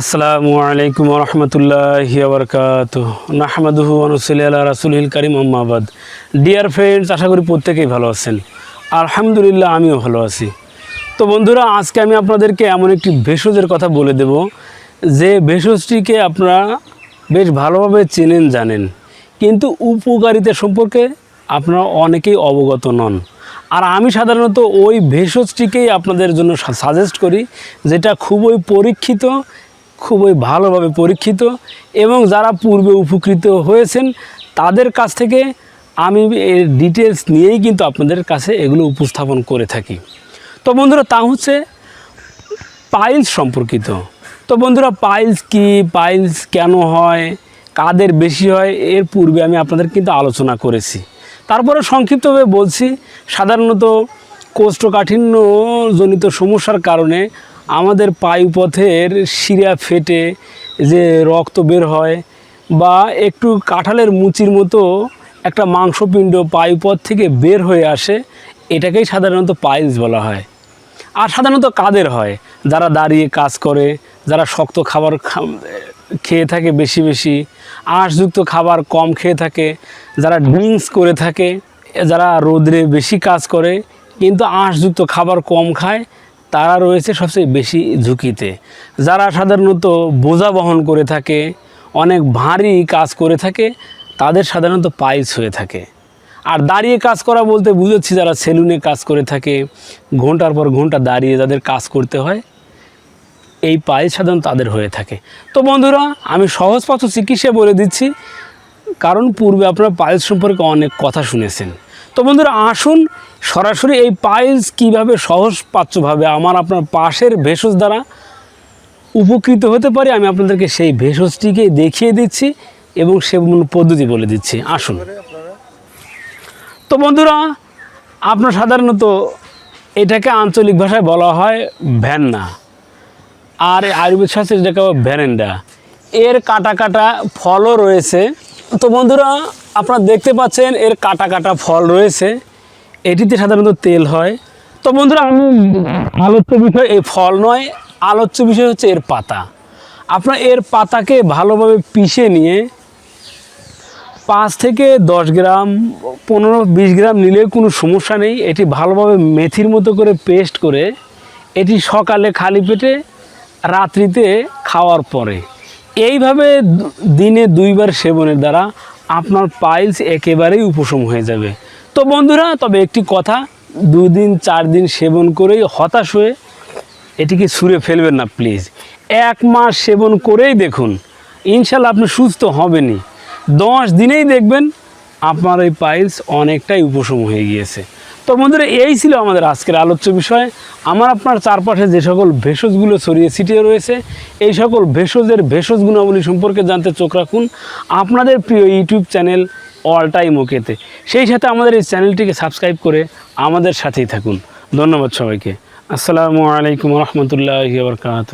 আসসালামু আলাইকুম রহমতুল্লাহি আবরকাত নাহমাদুহু আনুসলি আল্লাহ রাসুলহিল করিম আম্মাবাদ ডিয়ার ফ্রেন্ডস আশা করি প্রত্যেকেই ভালো আছেন। আলহামদুলিল্লাহ, আমিও ভালো আছি। তো বন্ধুরা, আজকে আমি আপনাদেরকে এমন একটি ভেষজের কথা বলে দেব, যে ভেষজটিকে আপনারা বেশ ভালোভাবে চেনেন, জানেন। কিন্তু উপকারিতা সম্পর্কে আপনারা অনেকেই অবগত নন। আর আমি সাধারণত ওই ভেষজটিকেই আপনাদের জন্য সাজেস্ট করি, যেটা খুবই পরীক্ষিত খুবই ভালোভাবে পরীক্ষিত এবং যারা পূর্বে উপকৃত হয়েছেন, তাদের কাছ থেকে আমি এর ডিটেলস নিয়েই কিন্তু আপনাদের কাছে এগুলো উপস্থাপন করে থাকি। তো বন্ধুরা, তা হচ্ছে পাইলস সম্পর্কিত। তো বন্ধুরা পাইলস কি পাইলস কেন হয়, কাদের বেশি হয়, এর পূর্বে আমি আপনাদের কিন্তু আলোচনা করেছি। তারপরে সংক্ষিপ্তভাবে বলছি, সাধারণত কোষ্ঠকাঠিন্য জনিত সমস্যার কারণে আমাদের পায়ুপথের শিরা ফেটে যে রক্ত বের হয় বা একটু কাঁঠালের মুচির মতো একটা মাংসপিণ্ড পায়ুপথ থেকে বের হয়ে আসে, এটাকেই সাধারণত পাইলস বলা হয়। আর সাধারণত কাদের হয়? যারা দাঁড়িয়ে কাজ করে, যারা শক্ত খাবার খেয়ে থাকে বেশি বেশি, আঁশযুক্ত খাবার কম খেয়ে থাকে, যারা ড্রিঙ্কস করে থাকে যারা রোদ্রে বেশি কাজ করে, কিন্তু আঁশযুক্ত খাবার কম খায় তারা রয়েছে সবচেয়ে বেশি ঝুঁকিতে। যারা সাধারণত বোঝা বহন করে থাকে, অনেক ভারী কাজ করে থাকে, তাদের সাধারণত পাইলস হয়ে থাকে। আর দাঁড়িয়ে কাজ করা বলতে বুঝেছি যারা সেলুনে কাজ করে থাকে, ঘণ্টার পর ঘণ্টা দাঁড়িয়ে যাদের কাজ করতে হয়, এই পায়ে সাধারণত তাদের হয়ে থাকে। তো বন্ধুরা, আমি সহজপথ চিকিৎসা বলে দিচ্ছি, কারণ পূর্বে আপনারা পাইলস সম্পর্কে অনেক কথা শুনেছেন। তো বন্ধুরা, আসুন সরাসরি এই পাইলস কীভাবে সহজ পাচ্যভাবে আমার আপনার পাশের ভেষজ দ্বারা উপকৃত হতে পারি, আমি আপনাদেরকে সেই ভেষজটিকে দেখিয়ে দিচ্ছি এবং সেবন পদ্ধতি বলে দিচ্ছি। আসুন। তো বন্ধুরা, আপনার সাধারণত এটাকে আঞ্চলিক ভাষায় বলা হয় ভ্যান্না, আর আয়ুর্বেদ শাস্ত্রে যেটাকে ভ্যারেন্ডা। এর কাটা কাটা ফলও রয়েছে। তো বন্ধুরা, আপনারা দেখতে পাচ্ছেন এর কাটা কাটা ফল রয়েছে। এটিতে সাধারণত তেল হয়। তো বন্ধুরা, আমি আলোচ্য বিষয় এই ফল নয়, আলোচ্য বিষয় হচ্ছে এর পাতা। আপনার এর পাতাকে ভালোভাবে পিষে নিয়ে পাঁচ থেকে দশ গ্রাম, পনেরো, বিশ গ্রাম নিলে কোনো সমস্যা নেই। এটি ভালোভাবে মেথির মতো করে পেস্ট করে এটি সকালে খালি পেটে, রাত্রিতে খাওয়ার পরে। এইভাবে দিনে দুইবার সেবনের দ্বারা আপনার পাইলস একেবারেই উপশম হয়ে যাবে। তো বন্ধুরা, তবে একটি কথা দুই দিন চার দিন সেবন করেই হতাশ হয়ে এটিকে ছুঁড়ে ফেলবেন না প্লিজ এক মাস সেবন করেই দেখুন, ইনশাল্লাহ আপনি সুস্থ হবেনই। দশ দিনেই দেখবেন আপনার এই পাইলস অনেকটাই উপশম হয়ে গিয়েছে। তো বন্ধুরা, এই ছিল আমাদের আজকের আলোচ্য বিষয়। আমার আপনার চারপাশে যে সকল ভেষজগুলো ছড়িয়ে ছিটিয়ে রয়েছে, এই সকল ভেষজের ভেষজ গুণাবলী সম্পর্কে জানতে চোখ রাখুন। আপনাদের প্রিয় ইউটিউব চ্যানেল অল টাইম ওকেতে সেই সাথে আমাদের এই চ্যানেলটিকে সাবস্ক্রাইব করে আমাদের সাথেই থাকুন। ধন্যবাদ সবাইকে। আসসালামু আলাইকুম রহমতুল্লাহ বরকাত